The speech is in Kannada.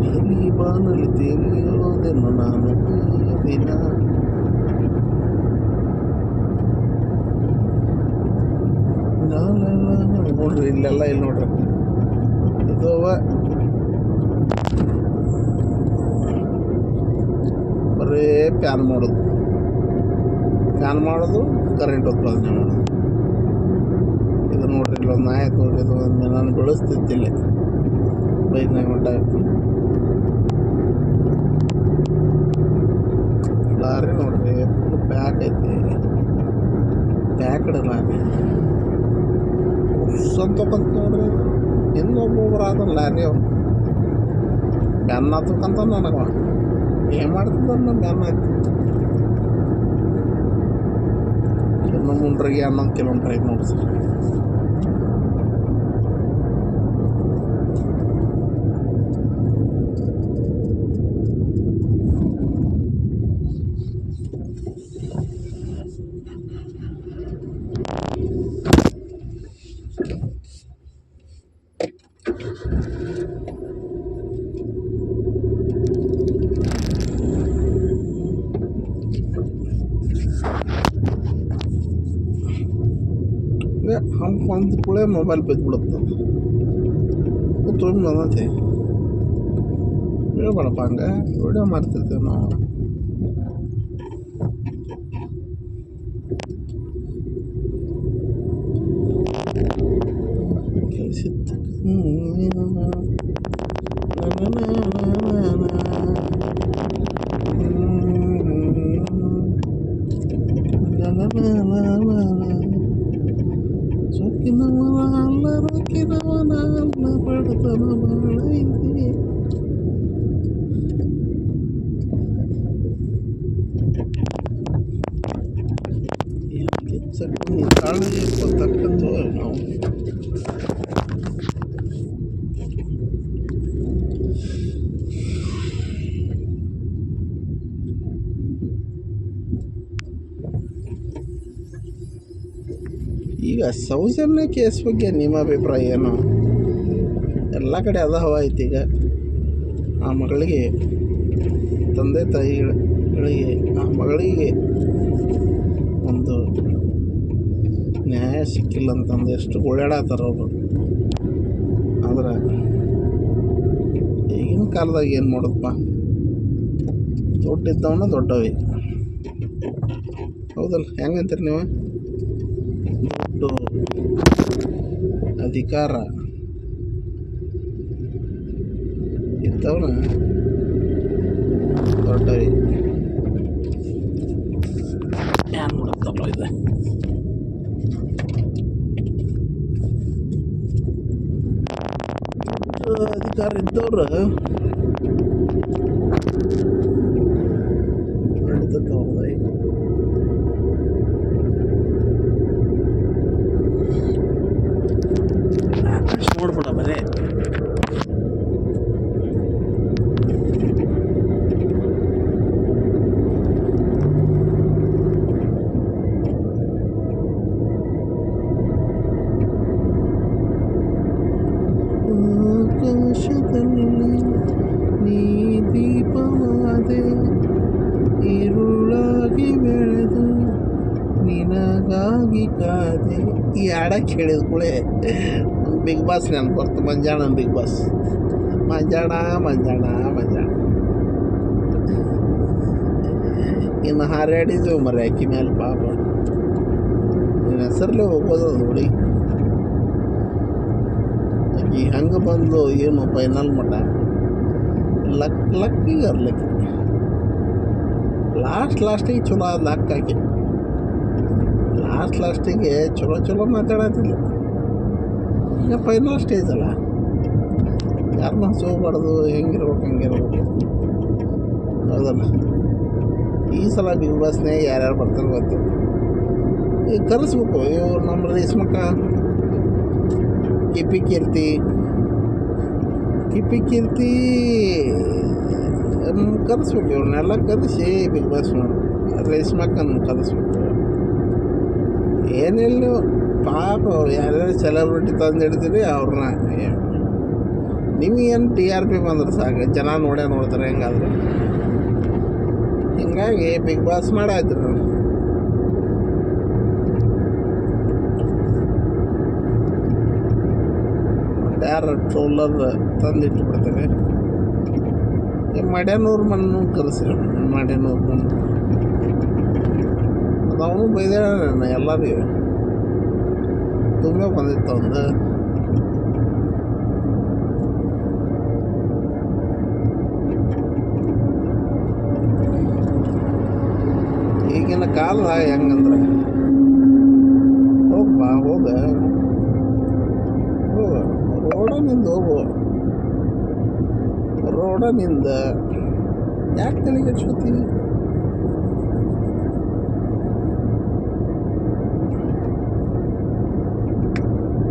ನೀಲಿ ಬಾನಲಿ ತಿಳಿಯೋದೆನ್ನು ನಾನು ಈ ದಿನ ಲಾಲಾಲ ನೋಡ್ರಿ ಇಲ್ಲೆಲ್ಲ ಇಲ್ಲಿ ನೋಡ್ರಿ ಇದು ಅವ ಬರೀ ಫ್ಯಾನ್ ಮಾಡೋದು. ಫ್ಯಾನ್ ಮಾಡೋದು ಕರೆಂಟ್ ಉತ್ಪಾದನೆ ಮಾಡೋದು ಇದು ನೋಡ್ರಿ ಇಲ್ಲೊಂದು ನಾಯಿ ನೋಡ್ರಿ, ಇದು ಒಂದು ನಾನು ಬೆಳೆಸ್ತಿದ್ದಿಲ್ಲ. ಬೈಕ್ನಾಗ ಮಟ್ಟ ಲಾರಿ ನೋಡ್ರಿ ಫುಲ್ ಪ್ಯಾಕ್ ಐತಿ. Packed lorry. ಬಂತು ನೋಡ್ರಿ. ಇನ್ನೊಬ್ಬೊಬ್ರು ಆದ ಲಾರಿ ಅವ್ರು ಬೆನ್ನ ಹತ್ತಕ್ಕಂತ ನನಗ ಏನು ಮಾಡ್ತಿದ್ದ ನಮ್ಮ ಬೆನ್ನ ಹತ್ತಿತ್ತು ಇನ್ನು ಮುಂಡ್ರಿಗೆ ಹನ್ನೊಂದು ಕಿಲೋಮೀಟ್ರ್ ಐತೆ ನೋಡಿ ಸರ್ మంత్కులే మొబైల్ பெற்றுக் கொடுத்தோம் தொழில் தான் செய்யும் வீடியோ பழப்பாங்க வீடியோ மறுத்துருக்கணும் na na na na na ರೊಕ್ಕಿನವನ ಅಲ್ಲ ಬಡತನ ಬಾಳ ಇದೆ ಕಿಚ್ಚಕ್ಕೆ ತಾಳಿ ಕೊತ್ತಕ್ಕಂತು ನಾವು ಈಗ ಸೌಜನ್ಯ ಕೇಸ್ ಬಗ್ಗೆ ನಿಮ್ಮ ಅಭಿಪ್ರಾಯ ಏನು ಎಲ್ಲ ಕಡೆ ಅದ ಹವ ಐತಿ ಈಗ. ಆ ಮಗಳಿಗೆ, ತಂದೆ ತಾಯಿಗಳಿಗೆ ಆ ಮಗಳಿಗೆ ಒಂದು ನ್ಯಾಯ ಸಿಕ್ಕಿಲ್ಲ ಅಂತಂದು ಎಷ್ಟು ಓಡಾಡತ್ತಾರ ಅವರು. ಆದ್ರೆ ಈಗಿನ ಕಾಲದಾಗ ಏನು ಮಾಡೋದಪ್ಪ ದೊಡ್ಡಿದ್ದವನ ದೊಡ್ಡವಿ. ಹೌದಲ್ಲ? ಹೆಂಗಂತೀರಿ ನೀವು? ದುಡ್ಡು ಅಧಿಕಾರ ಇದ್ದವನ ದೊಡ್ಡ ಏನು ಮಾಡುತ್ತಲ್ಲ ಇದೆ ಅಧಿಕಾರ ಇದ್ದವ್ರು ಈ ಹಾಡ ಕೇಳಿದ ಕೂಡಲೇ ಬಿಗ್ ಬಾಸ್ ನೆನಪು ಬರ್ತು ಮಂಜಾಣ ಬಿಗ್ ಬಾಸ್ ಮಂಜಾಣ ಮಂಜಾಣ ಮಂಜಾಣ ಇನ್ನು ಹಾರಾಡಿದ್ವು ಮರಿ ಅಕ್ಕಿ ಮೇಲೆ ಪಾಪ ನಿನ್ನ ಹೆಸರಲ್ಲೇ ಹೋಗೋದು ನೋಡಿ ಆಕಿ ಹಂಗೆ ಬಂದು ಏನು ಫೈನಲ್ ಮಟ್ಟ ಲಕ್ ಲಕ್ಕಿಗೆ ಅರ್ಲಕ್ಕಿ ಲಾಸ್ಟ್ ಲಾಸ್ಟಿಗೆ ಚಲೋ ಆದ ಲಕ್ ಆಕಿ ಲಾಸ್ಟ್ ಲಾಸ್ಟಿಗೆ ಚಲೋ ಚಲೋ ಮಾತಾಡತ್ತಿಲ್ಲ ಈಗ ಫೈನಲ್ ಸ್ಟೇಜ್ ಅಲ್ಲ. ಯಾರನ್ನ ಹೋಗ್ಬಾರ್ದು, ಹೆಂಗಿರ್ಬೇಕು, ಹಂಗಿರ್ಬೇಕು. ಹೌದಲ್ಲ? ಈ ಸಲ ಬಿಗ್ ಬಾಸ್ನೇ ಯಾರ್ಯಾರು ಬರ್ತಾರೆ ಗೊತ್ತು. ಈಗ ಕರೆಸ್ಬೇಕು. ಇವ್ರು ನಮ್ಮ ರೇಸ್ಮಕ್ಕ ಕಿಪಿ ಕೀರ್ತಿ. ಕಿಪಿ ಕೀರ್ತಿ ಕರೆಸ್ಬೇಕು. ಇವ್ರನ್ನೆಲ್ಲ ಕರೆಸಿ ಬಿಗ್ ಬಾಸ್ ಮಾಡಿ ರೇಷ್ಮಕ್ಕನ್ನು ಕರೆಸ್ಬೇಕು. ಏನಿಲ್ಲ ನೀವು ಪಾಪ ಯಾರ್ಯಾರು ಸೆಲೆಬ್ರಿಟಿ ತಂದು ಹಿಡ್ತೀರಿ ಅವ್ರನ್ನ ನಿಮಗೇನು ಟಿ ಆರ್ ಪಿ ಬಂದ್ರೆ ಸಾಕು, ಜನ ನೋಡೇ ನೋಡ್ತಾರೆ ಹೆಂಗಾದ್ರೆ. ಹಿಂಗಾಗಿ ಬಿಗ್ ಬಾಸ್ ಮಾಡಾಯ್ತು ಯಾರು ಟ್ರೋಲರ್ ತಂದಿಟ್ಟು ಬಿಡ್ತಾರೆ ಈ ಮಡ್ಯಾನೂರು ಮಣ್ಣು ಕರೆಸ್ರಿ ಮಡ್ಯಾನೂರು ಮಣ್ಣು. ಅವನು ಬೈದಾಡ ಎಲ್ಲರಿಗೂ ತುಂಬ ಬಂದಿತ್ತು ಒಂದು ಈಗಿನ ಕಾಲ ಹೆಂಗಂದ್ರೆ? ಹೋಗ್ಬಾ ಹೋಗ. ಹೋಗ ರೋಡನಿಂದ ಹೋಗು. ರೋಡನಿಂದ ಯಾಕೆ ತಲೆಗೆ ಹಚ್ಕೋತೀನಿ